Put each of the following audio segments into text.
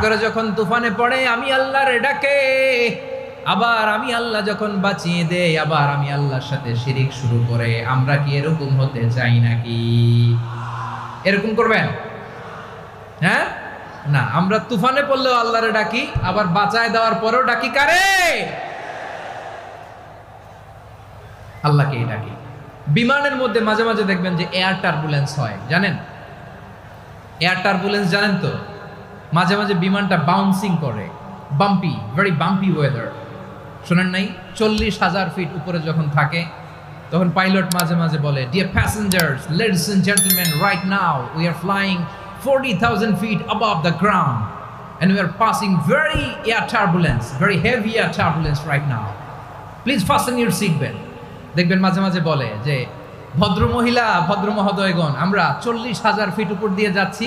সাগরে যখন তুফানে পড়ে, আমি আল্লাহর ডাকে। আবার আমি আল্লাহ যখন বাঁচিয়ে দেই, আবার আমি আল্লাহর সাথে শিরিক শুরু করে। আমরা কি এরকম হতে চাই নাকি? এরকম করবেন? হ্যাঁ? না, আমরা তুফানে পড়লেও আল্লাহরে ডাকি, আবার বাঁচায় দেওয়ার পরেও ডাকি কারে? আল্লাহকেই ডাকি। বিমানের মধ্যে মাঝে মাঝে দেখবেন যে এয়ার টার্বুলেন্স হয়, জানেন? এয়ার টার্বুলেন্স জানেন তো? মাঝে মাঝে বিমানটা বাউন্সিং করে। বাম্পি ভেরি বাম্পি ওয়েদার শোনেন নাই চল্লিশ হাজার ফিট উপরে যখন থাকে তখন পাইলট মাঝে মাঝে বলে dear passengers ladies and gentleman right now we are flying forty thousand feet above the ground and we passing passing very air turbulence, very heavy air turbulence right please Please fasten your seatbelt. দেখবেন মাঝে মাঝে বলে যে ভদ্র মহিলা ভদ্র মহোদয়গণ আমরা চল্লিশ হাজার ফিট উপর দিয়ে যাচ্ছি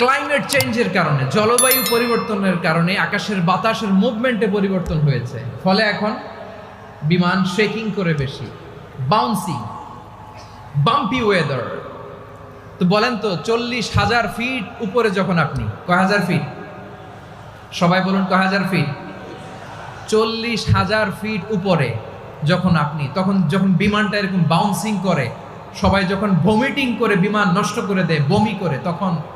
ক্লাইমেট চেঞ্জের কারণে, জলবায়ু পরিবর্তনের কারণে আকাশের বাতাসের মুভমেন্টে পরিবর্তন হয়েছে। ফলে এখন বিমান শেকিং করে বেশি বাউন্সিং বাম্পি ওয়েদার তো বলেন তো, চল্লিশ হাজার ফিট উপরে যখন আপনি, কয় হাজার ফিট সবাই বলুন কয় হাজার ফিট চল্লিশ হাজার ফিট উপরে যখন আপনি, তখন যখন বিমানটা এরকম বাউন্সিং করে, সবাই যখন ভমিটিং করে বিমান নষ্ট করে দেয়, বমি করে, তখন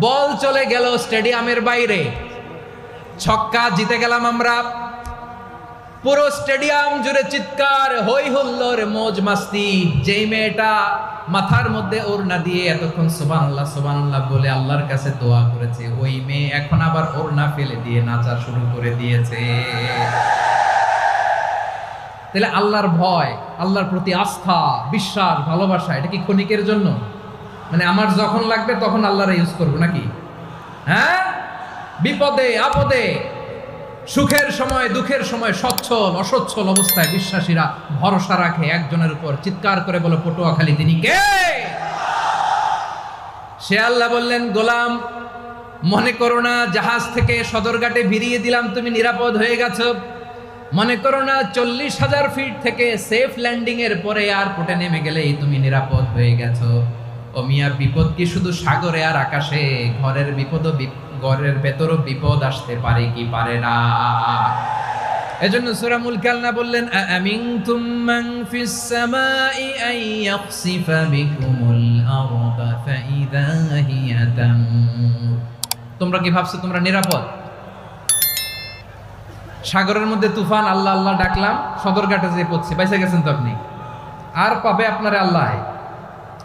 বল চলে গেল স্টেডিয়ামের বাইরে। ছক্কা জিতে গেলাম আমরা। পুরো স্টেডিয়াম জুড়ে চিৎকার হই হুল্লোর মোজ মাস্তি। যেই মেয়েটা মাথার মধ্যে ওড়না দিয়ে এতক্ষণ সুবহানাল্লাহ সুবহানাল্লাহ বলে আল্লাহর কাছে দোয়া করেছে, ওই মেয়ে এখন আবার ওড়না ফেলে দিয়ে নাচা শুরু করে দিয়েছে। তাহলে আল্লাহর ভয়, আল্লাহর প্রতি আস্থা, বিশ্বাস, ভালোবাসা, এটা কি ক্ষণিকের জন্য? মানে আমার যখন লাগবে তখন আল্লাহরা ইউজ করব নাকি? হ্যাঁ? বিপদে, আপদে, সুখের সময়, দুঃখের সময় সচ্ছল, অসচ্ছল অবস্থায় বিশ্বাসীরা ভরসা রাখে একজনের উপর। চিৎকার করে বলো, পটুয়াখালী, তিনি কে? সে আল্লাহ বললেন, গোলাম, মনে করো না, জাহাজ থেকে সদরঘাটে ভিড়িয়ে দিলাম, তুমি নিরাপদ হয়ে গেছো। মনে করো না, চল্লিশ হাজার ফিট থেকে সেফ ল্যান্ডিং এর পরে এয়ারপোর্টে নেমে গেলেই তুমি নিরাপদ হয়ে গেছো। ও বিপদ কি শুধু সাগরে আর আকাশে? ঘরের বিপদও বিপ- ঘরের ভেতরও বিপদ আসতে পারে কি পারে না? এজন্য সূরা মুলক আল্লাহ বললেন আমিনতুম মান ফিস সামাই আন ইয়াখসিফা বিকুমুল আরদা ফাইদা হিয়া তামুর। তোমরা কি ভাবছ তোমরা নিরাপদ? সাগরের মধ্যে তুফান, আল্লাহ আল্লাহ ডাকলাম, সদরঘাটে যে পড়ছে, বাইসা গেছেন তো আপনি? আর পাবে আপনারে আল্লাহ।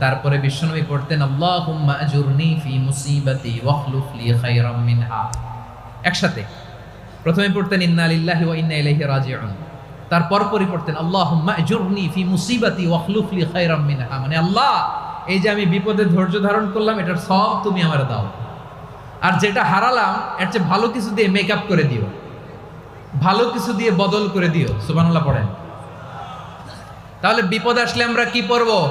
তারপরে বিশ্বনবী পড়তেন ফি মুসিবাতি ওয়াখলুফ একসাথে। প্রথমে পড়তেন, ইন্না লিল্লাহি ওয়া ইন্না ইলাইহি রাজিউন। তারপর পরই পড়তেন মানে আল্লাহ, এই যে আমি বিপদে ধৈর্য ধারণ করলাম, এটার সব তুমি আমার দাও। আর যেটা হারালাম, এর চেয়ে ভালো কিছু দিয়ে মেকআপ করে দিও। ভালো কিছু দিয়ে বদল করে দিও। সুবহানাল্লাহ পড়েন। তাহলে বিপদ আসলে আমরা কি পড়ব?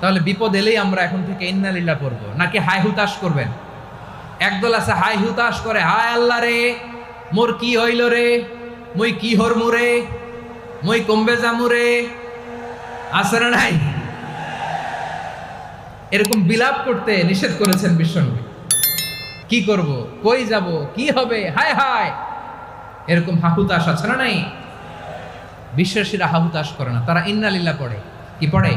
তাহলে বিপদ এলেই আমরা এখন থেকে ইন্নালিল্লাহ পড়ব। নাকি হাই হুতাশ করবেন? একদল আছে হাই হুতাশ করে, হায় আল্লাহ রে, মোর কি হইল রে? মুই কি হর মুরে মুই কমবে যামু রে? না নাই? এরকম বিলাপ করতে নিষেধ করেছেন বিশ্বনবী। কি করব? কই যাব? কি হবে? হায় হায়! এরকম হাহুতাশ আছে না নাই? বিশ্বাসীরা হাহুতাশ করে না। তারা ইন্নালিল্লাহ পড়ে। কি পড়ে?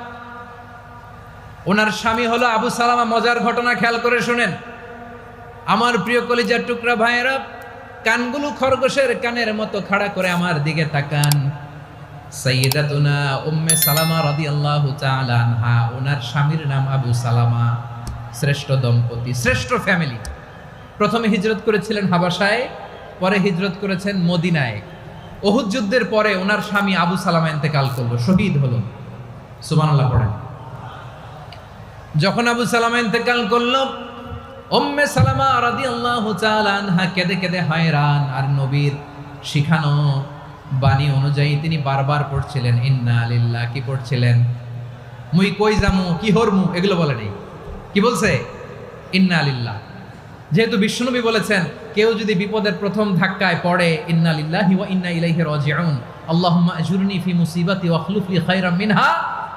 ওনার স্বামী হলো আবু সালামা, মজার ঘটনা খেয়াল করে শুনেন। আমার প্রিয় কলিজার টুকরা ভাইয়েরা, কানগুলো খরগোশের কানের মতো খাড়া করে আমার দিকে তাকান। সাইয়্যিদাতুনা উম্মে সালামা রাদিয়াল্লাহু তাআলা আনহা, ওনার স্বামীর নাম আবু সালামা। শ্রেষ্ঠ দম্পতি, শ্রেষ্ঠ ফ্যামিলি। প্রথমে হিজরত করেছিলেন হাবাসায় পরে হিজরত করেছেন মদিনায়। ওহুদ যুদ্ধের পরে ওনার স্বামী আবু সালামা ইন্তেকাল করল, শহীদ হলো। সুবহানাল্লাহ পড়েন। যখন আবু সালামা ইন্তেকাল করল, উম্মে সালামা রাদিয়াল্লাহু তাআলা আনহা কেঁদে কেঁদে হায়রান, আর নবীর শিখানো বাণী অনুযায়ী তিনি বারবার পড়ছিলেন, ইন্না লিল্লাহ কি পড়ছিলেন? মুই কই জামু কি হরমু? এগুলো বলে নেই। কি বলছে? ইন্না লিল্লাহ যেহেতু বিষ্ণুনবী বলেছেন, কেউ যদি বিপদের প্রথম ধাক্কায় পড়ে, ইন্না লিল্লাহি ওয়া ইন্না ইলাইহি রাজিউন আল্লাহুম্মা আজুরনি ফি মুসিবাতি ওয়া আখলুফ লি খায়রাম মিনহা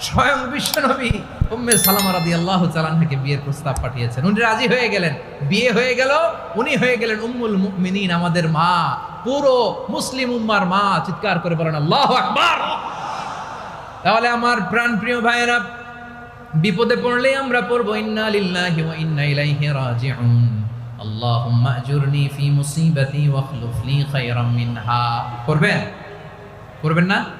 স্বয়ং বিশ্ব নবী উম্মে সালামা রাদিয়াল্লাহু তাআলা থেকে বিয়ের প্রস্তাব পাঠিয়েছেন। উনি রাজি হয়ে গেলেন। বিয়ে হয়ে গেল, উনি হয়ে গেলেন উম্মুল মুমিনিন, আমাদের মা, পুরো মুসলিম উম্মার মা, চিৎকার করে বলেন, আল্লাহু আকবার! তাহলে আমার প্রাণ প্রিয় ভাইয়েরা, বিপদে পড়লে আমরা পড়ব, ইন্না লিল্লাহি ওয়া ইন্না ইলাইহি রাজিউন। আল্লাহুম্মা আজুরনি ফি মুসিবাতি ওয়াখলুফ লি খায়রাম মিনহা। করবেন করবেন না?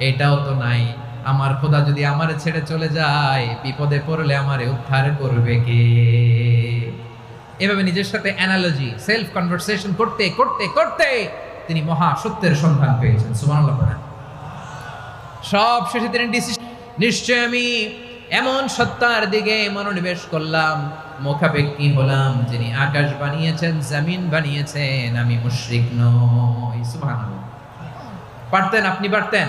এটাও তো নাই। আমার খোদা যদি আমারে ছেড়ে চলে যায়, বিপদে পড়লে আমারে উদ্ধার করবে কে? এভাবে নিজের সাথে অ্যানালজি সেলফ কনভারসেশন করতে করতে করতে তিনি মহা সত্যের সন্ধান পেয়েছেন। সুবহানাল্লাহ পড়েন। সব শেষে তিনি ডিসিশন নিশ্চয় আমি এমন সত্তার দিকে মনোনিবেশ করলাম, মুখাপেক্ষি হলাম, যিনি আকাশ বানিয়েছেন, জমিন বানিয়েছেন, আমি মুশরিক নই। সুবহানাল্লাহ। পারতেন, আপনি পারতেন।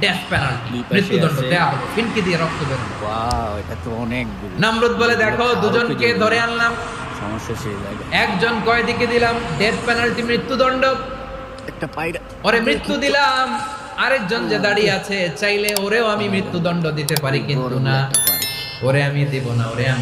ডেথ পেনাল্টি মৃত্যুদণ্ড। দেয়া হলো ফিনকি দিয়ে রক্ত বের হলো। ওয়াও এটা তো অনেক নামরুদ বলে দেখো দুজনকে ধরে আনলাম। সমস্যা সেই জায়গায়। একজন কয়েদিকে দিলাম? ডেথ পেনাল্টি মৃত্যুদণ্ড। একটা পায়রা। ওরে মৃত্যু দিলাম। আরেকজন যে দাঁড়িয়ে আছে চাইলে ওরেও আমি মৃত্যুদণ্ড দিতে পারি কিন্তু না। ওরে আমি দিব না ওরে আমি